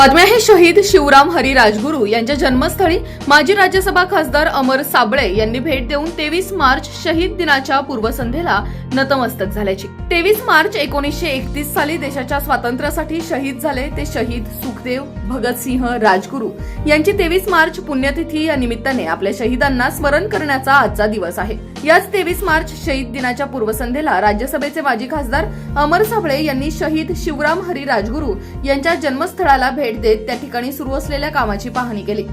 बातमी आहे शहीद शिवराम हरी राजगुरू यांच्या जन्मस्थळी माजी राज्यसभा खासदार अमर साबळे यांनी भेट देऊन तेवीस मार्च शहीद दिनाच्या पूर्वसंध्येला नतमस्तक झाल्याची. तेवीस मार्च एकोणीसशे एकतीस साली देशाच्या स्वातंत्र्यासाठी शहीद झाले ते शहीद सुखदेव भगतसिंह राजगुरू. यांची तेवीस मार्च पुण्यतिथी या निमित्ताने आपल्या शहीदांना स्मरण करण्याचा आजचा दिवस आहे. याच तेवीस मार्च शहीद दिनाच्या पूर्वसंध्येला राज्यसभेचे माजी खासदार अमर साबळे यांनी शहीद शिवराम हरी राजगुरू यांच्या जन्मस्थळाला भेट देत त्या ठिकाणी सुरू असलेल्या कामाची पाहणी केली.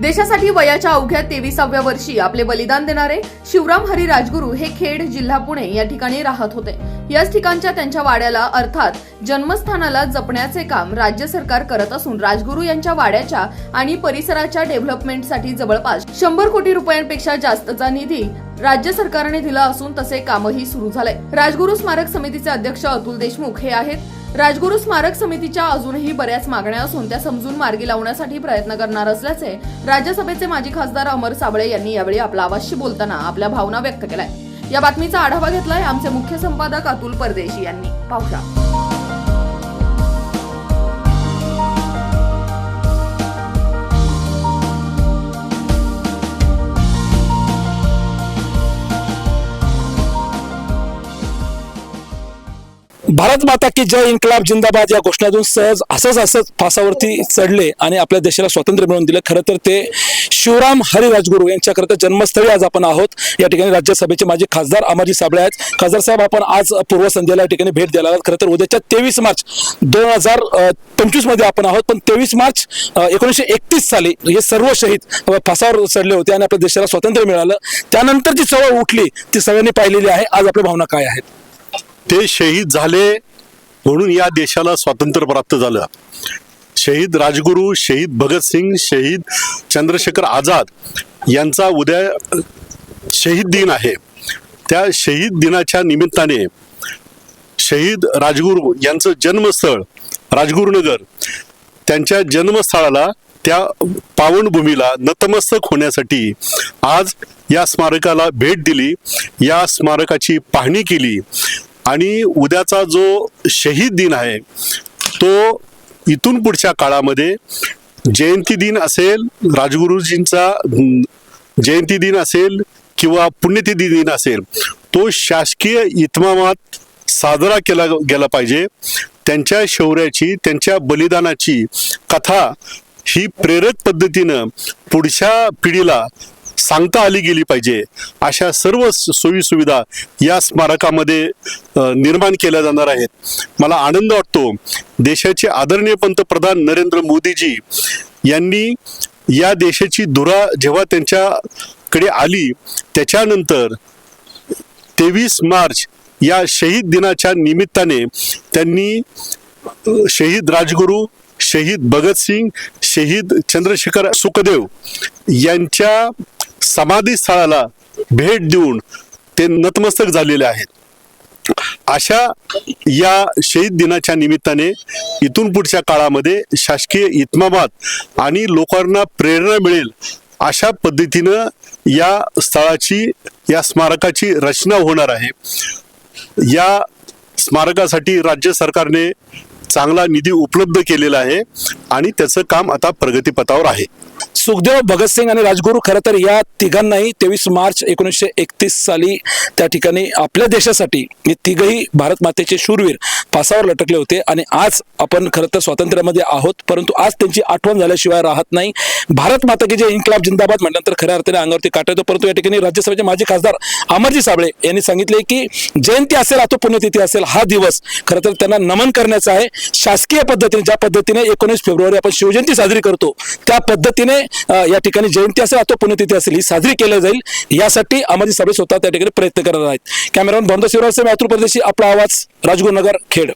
देशासाठी वयाच्या अवघ्या तेविसाव्या वर्षी आपले बलिदान देणारे शिवराम हरी राजगुरू हे खेड जिल्हा पुणे या ठिकाणी राहत होते. याच ठिकाणच्या त्यांच्या वाड्याला अर्थात जन्मस्थानाला जपण्याचे काम राज्य सरकार करत असून राजगुरू यांच्या वाड्याच्या आणि परिसराच्या डेव्हलपमेंटसाठी जवळपास शंभर कोटी रुपयांपेक्षा जास्तचा निधी राज्य सरकारने दिला असून तसे कामही सुरू झालंय राजगुरू स्मारक समितीचे अध्यक्ष अतुल देशमुख हे आहेत. राजगुरू स्मारक समितीच्या अजूनही बऱ्याच मागण्या असून त्या समजून मार्गी लावण्यासाठी प्रयत्न करणार असल्याचे राज्यसभेचे माजी खासदार अमर साबळे यांनी यावेळी आपला आवाजशी बोलताना आपल्या भावना व्यक्त केल्या. या बातमीचा आढावा घेतलाय आमचे मुख्य संपादक अतुल परदेशी यांनी. पाहुया भारत माता की जय इन्कलाब जिंदाबाद या घोषणातून सहज असंच असंच फासावरती चढले आणि आपल्या देशाला स्वातंत्र्य मिळवून दिलं. खरं तर ते शिवराम हरी राजगुरू यांच्याकरता जन्मस्थळी आज आपण आहोत. या ठिकाणी राज्यसभेचे माजी खासदार अमरजी साबळे आहेत. खासदार साहेब आपण आज पूर्वसंध्येला या ठिकाणी भेट द्यायला आहात खरं तर उद्याच्या तेवीस मार्च दोन हजार पंचवीसमध्ये आपण आहोत. पण तेवीस मार्च एकोणीसशे एकतीस साली हे सर्व शहीद फासावर चढले होते आणि आपल्या देशाला स्वातंत्र्य मिळालं. त्यानंतर जी चळवळ उठली ती सगळ्यांनी पाहिलेली आहे. आज आपल्या भावना काय आहेत? ते शहीद झाले म्हणून या देशाला स्वातंत्र्य प्राप्त झालं. शहीद राजगुरू शहीद भगतसिंग शहीद चंद्रशेखर आझाद यांचा उद्या शहीद दिन आहे. त्या शहीद दिनाच्या निमित्ताने शहीद राजगुरू यांचं जन्मस्थळ राजगुरुनगर त्यांच्या जन्मस्थळाला त्या पावनभूमीला नतमस्तक होण्यासाठी आज या स्मारकाला भेट दिली. या स्मारकाची पाहणी केली. आणि उद्याचा जो शहीद दिन आहे तो इथून पुढच्या काळामध्ये जयंती दिन असेल राजगुरुजींचा जयंती दिन असेल किंवा पुण्यतिथी दिन असेल तो शासकीय इतमामात साजरा केला गेला पाहिजे. त्यांच्या शौर्याची त्यांच्या बलिदानाची कथा ही प्रेरक पद्धतीनं पुढच्या पिढीला सांगता आली गेली पाहिजे. अशा सर्व सोयी सुविधा या स्मारकामध्ये निर्माण केल्या जाणार आहेत. मला आनंद वाटतो देशाचे आदरणीय पंतप्रधान नरेंद्र मोदीजी यांनी या देशाची धुरा जेव्हा त्यांच्याकडे आली त्याच्यानंतर तेवीस मार्च या शहीद दिनाच्या निमित्ताने त्यांनी शहीद राजगुरू शहीद भगतसिंग शहीद चंद्रशेखर सुखदेव यांच्या समाधी स्थळाला भेट देऊन ते नतमस्तक झालेले आहेत. अशा या शहीद दिनाच्या निमित्ताने इथून पुढच्या काळामध्ये शासकीय इतमामात आणि लोकांना प्रेरणा मिळेल अशा पद्धतीनं या स्थळाची या स्मारकाची रचना होणार आहे. या स्मारकासाठी राज्य सरकारने चांगला निधी उपलब्ध केलेला आहे आणि त्याचं काम आता प्रगतीपथावर आहे. सुखदेव भगतसिंग आणि राजगुरू खरं तर या तिघांनाही तेवीस मार्च एकोणीसशे एकतीस साली त्या ठिकाणी आपल्या देशासाठी हे तिघही भारत मातेचे शूरवीर फासावर लटकले होते. आणि आज आपण खरं तर स्वातंत्र्यामध्ये आहोत. परंतु आज त्यांची आठवण झाल्याशिवाय राहत नाही. भारत माता की जे इन्कलाब जिंदाबाद म्हटल्यानंतर खऱ्या अर्थाने अंगावरती काटा येतो. परंतु या ठिकाणी राज्यसभेचे माजी खासदार अमरजी साबळे यांनी सांगितले की जयंती असेल अथवा पुण्यतिथी असेल हा दिवस खरं तर त्यांना नमन करण्याचा आहे. शासकीय पद्धतीने ज्या पद्धतीने एकोणीस फेब्रुवारी आपण शिवजयंती साजरी करतो त्या पद्धतीने या ठिकाणी जयंती असेल अथवा पुण्यतिथी असेल ही साजरी केली जाईल. यासाठी आम्ही साबळे स्वतः त्या ठिकाणी प्रयत्न करत आहेत. कॅमेरामॅन बंद शिवराज अतुल परदेशी आपला आवाज राजगुरुनगर खेड.